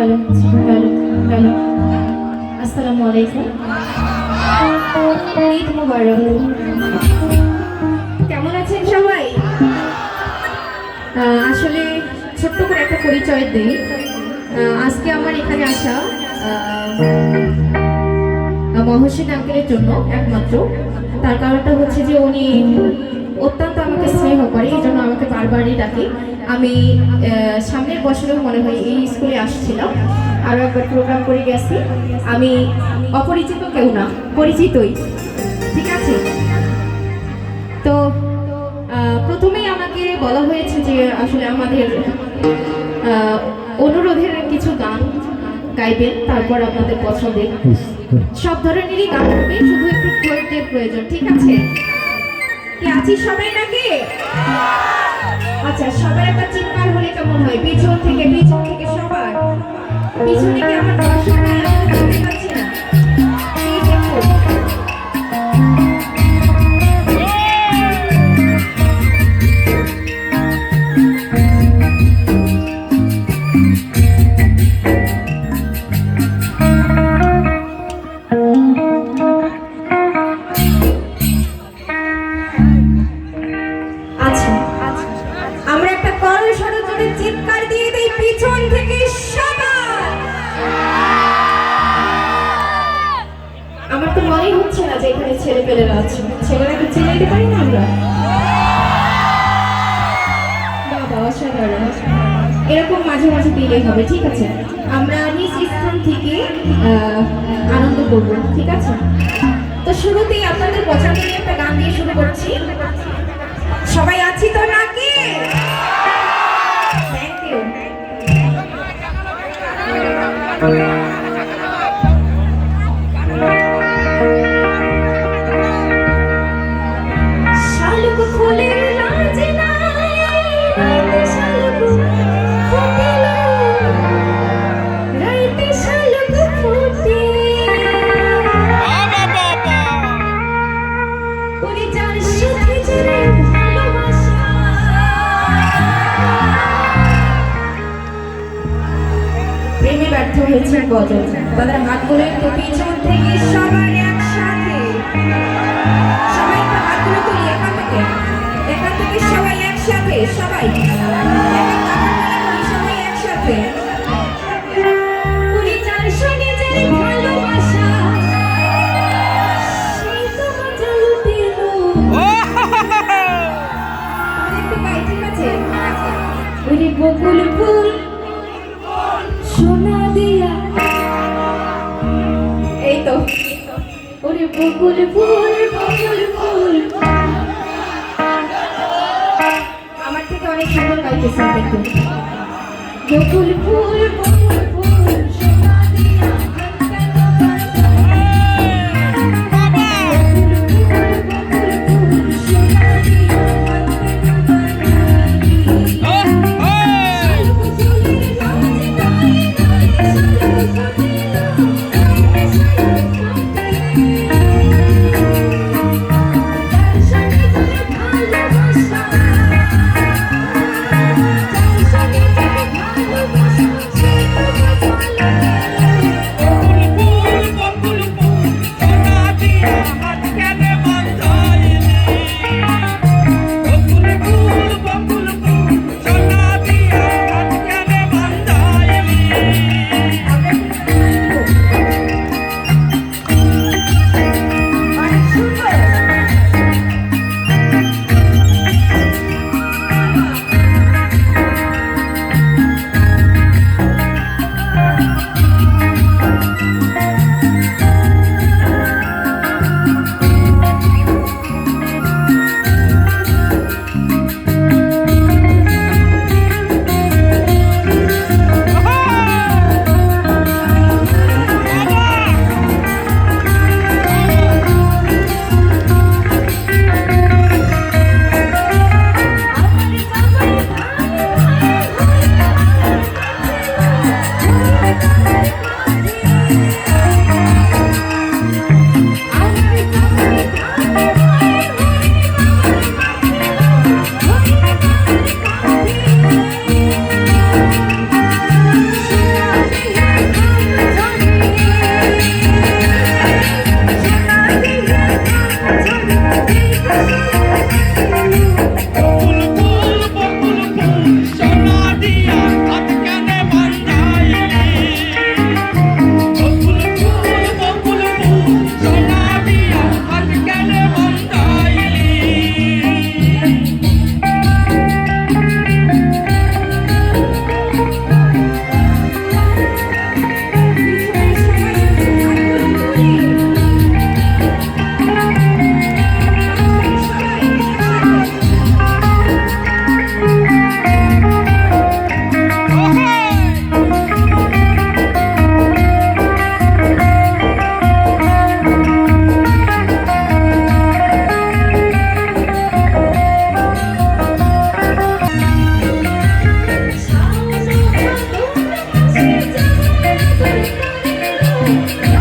Hello hello hello. আসসালামু আলাইকুম। কেমন আছেন সবাই? আসলে ছোট্ট করে একটা পরিচয় দিই। আজকে আমার এখানে আসা মহসিন আঙ্কেলের জন্য একমাত্র। তার কারণটা হচ্ছে যে উনি অত্যন্ত আমাকে স্নেহ করে, এই জন্য আমাকে বারবারই ডাকে। আমি সামনের বছরেও মনে হয় এই স্কুলে আসছিলাম। আরও একবার প্রোগ্রাম করে গেছি। আমি অপরিচিত কেউ না পরিচিতই। ঠিক আছে? তো প্রথমেই আমাকে বলা হয়েছে যে আসলে আমাদের অনুরোধের কিছু গান গাইবেন তারপর আপনাদের পছন্দের। সব ধরনেরই গান হবে শুধু একটু ধৈর্যের প্রয়োজন ঠিক আছে? কি আছি সবাই নাকি? আচ্ছা সবার একটা চিৎকার হলে কেমন হয়? পিছন থেকে পিছন থেকে সবার? পিছনে কি আমার ছেলে পেলেরা আছে। ছেলেরা কি চিনে দিতে পারি না আমরা? এরকম মাঝে মাঝে দিলে হবে, ঠিক আছে? আমরা নিজ স্থান থেকে আনন্দ করব, ঠিক আছে? তো শুরুতেই আপনাদের পছন্দের একটা গান দিয়ে শুরু করছি। সবাই আছি তো নাকি? থ্যাংক ইউ প্রেমে ব্যর্থ হয়েছে গজল। তাদের হাতগুলো একটু পিছন থেকে সবার একসাথে। সবাই একটু হাতগুলো তুলি এখান থেকে। এখান থেকে সবাই একসাথে, সবাই। সবাই একসাথে। বকুল ফুল বকুল ফুল আমার থেকে অনেক সুন্দর গাইতেছেন কিন্তু বকুল ফুল। Thank you.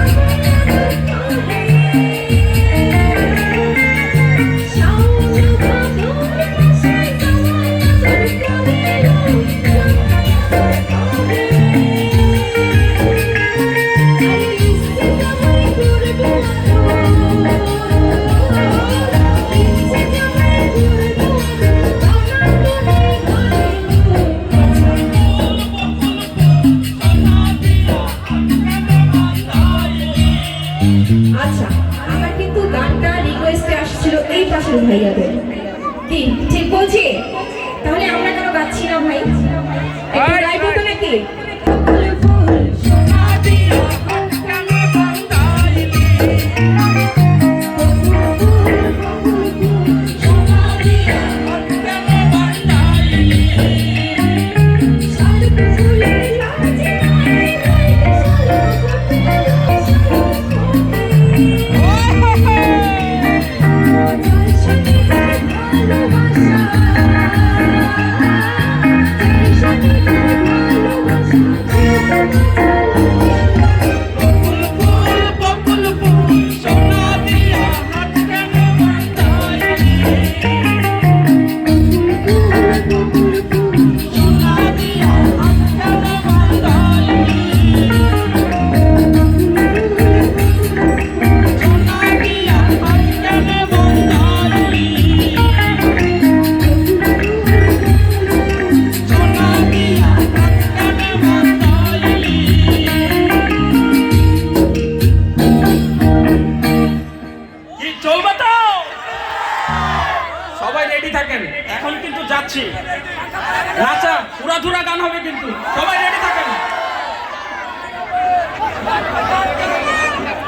ছিল ভাইয়াদের কি? ঠিক বলছি? তাহলে আমরা কেন গাচ্ছি না ভাই? একটু গাইবো তো নাকি? ফুল ফুল যাচ্ছি। নাচা উড়াধুরা গান হবে কিন্তু। সবাই রেডি থাকেন?